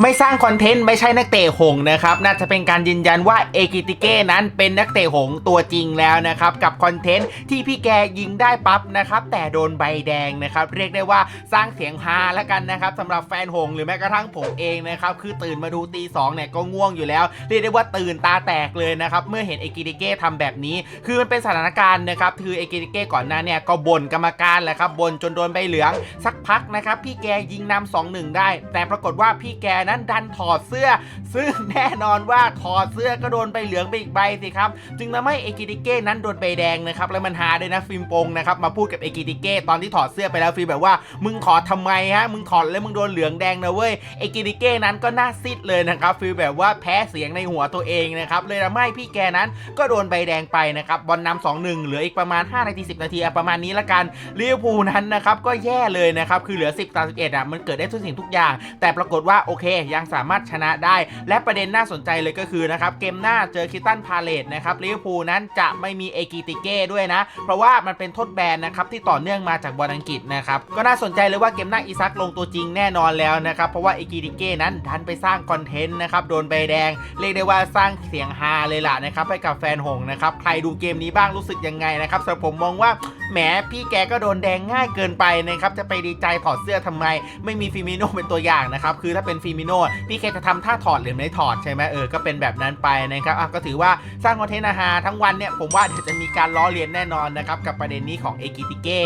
ไม่สร้างคอนเทนต์ไม่ใช่นักเตะหงนะครับ น่าจะเป็นการยืนยันว่าเอกิติเก้นั้นเป็นนักเตะหงตัวจริงแล้วนะครับ กับคอนเทนต์ที่พี่แกยิงได้ปั๊บนะครับ แต่โดนใบแดงนะครับ เรียกได้ว่าสร้างเสียงฮาแล้วกันนะครับสำหรับแฟนหงหรือแม้กระทั่งผมเองนะครับ คือตื่นมาดูตีสองเนี่ยก็ง่วงอยู่แล้ว เรียกได้ว่าตื่นตาแตกเลยนะครับ เมื่อเห็นเอกิติเก้ทำแบบนี้ คือมันเป็นสถานการณ์นะครับคือเอกิติเก้ก่อนหน้าเนี่ยก็บ่นกรรมการแหละครับบ่นจนโดนใบเหลืองสักพักนะครับพี่แกยิงนำสองหนึ่งได้ แต่ปรากฏว่าพี่แกนั้นดันถอดเสื้อ ซึ่งแน่นอนว่าถอดเสื้อก็โดนใบเหลืองไปอีกใบสิครับ จึงทำให้เอกิติเก้นั้นโดนใบแดงนะครับ แล้วมันหาด้วยนะฟิล์มปงนะครับ มาพูดกับเอกิติเก้ตอนที่ถอดเสื้อไปแล้วฟิล์มแบบว่า มึงถอดทำไมฮะ มึงถอดแล้วมึงโดนเหลืองแดงนะเว้ย เอกิติเก้นั้นก็หน่าซิดเลยนะครับฟิลแบบว่าแพ้เสียงในหัวตัวเองนะครับ เลยทำให้พี่แกนั้นก็โดนใบแดงไปนะครับ บอลนำสองหนึ่งเหลืออีกประมาณ5นาที10 นาทีประมาณนี้ละกันลิเวอร์พูลนั้นนะครับก็แย่เลยนะครับคือเหลือ 10ต่อ11อะมันเกิดได้ทุกสิ่งทุกอย่าง แต่ปรากฏว่าโอเคยังสามารถชนะได้ และประเด็นน่าสนใจเลยก็คือนะครับเกมหน้าเจอคิตันพาเลตนะครับลิเวอร์พูลนั้นจะไม่มีเอกิติเก้ด้วยนะ เพราะว่ามันเป็นโทษแบนนะครับที่ต่อเนื่องมาจากบอลอังกฤษนะครับก็น่าสนใจเลยว่าเกมหน้าอีซักลงตัวจริงแน่นอนแล้วนะครับเพราะว่าเอกิติเก้นั้นดันไปสร้างคอนเทนต์นะครับโดนใบแดง เรียกได้ว่าสร้างเสียงฮาเลยล่ะนะครับให้กับแฟนหงนะครับใครดูเกมนี้บ้างรู้สึกยังไงนะครับสำหรับผมมองว่า แหมพี่แกก็โดนแดงง่ายเกินไปนะครับ จะไปดีใจถอดเสื้อทำไม ไม่มีฟิมิโนเป็นตัวอย่างนะครับ คือถ้าเป็นฟิมิโนพี่แกจะทำท่าถอดหรือไม่ถอดใช่ไหมเออ ก็เป็นแบบนั้นไปนะครับอะก็ถือว่าสร้างคอนเทนต์อาหาทั้งวันเนี่ย ผมว่าเดี๋ยวจะมีการล้อเลียนแน่นอนนะครับ กับประเด็นนี้ของเอกิติเก้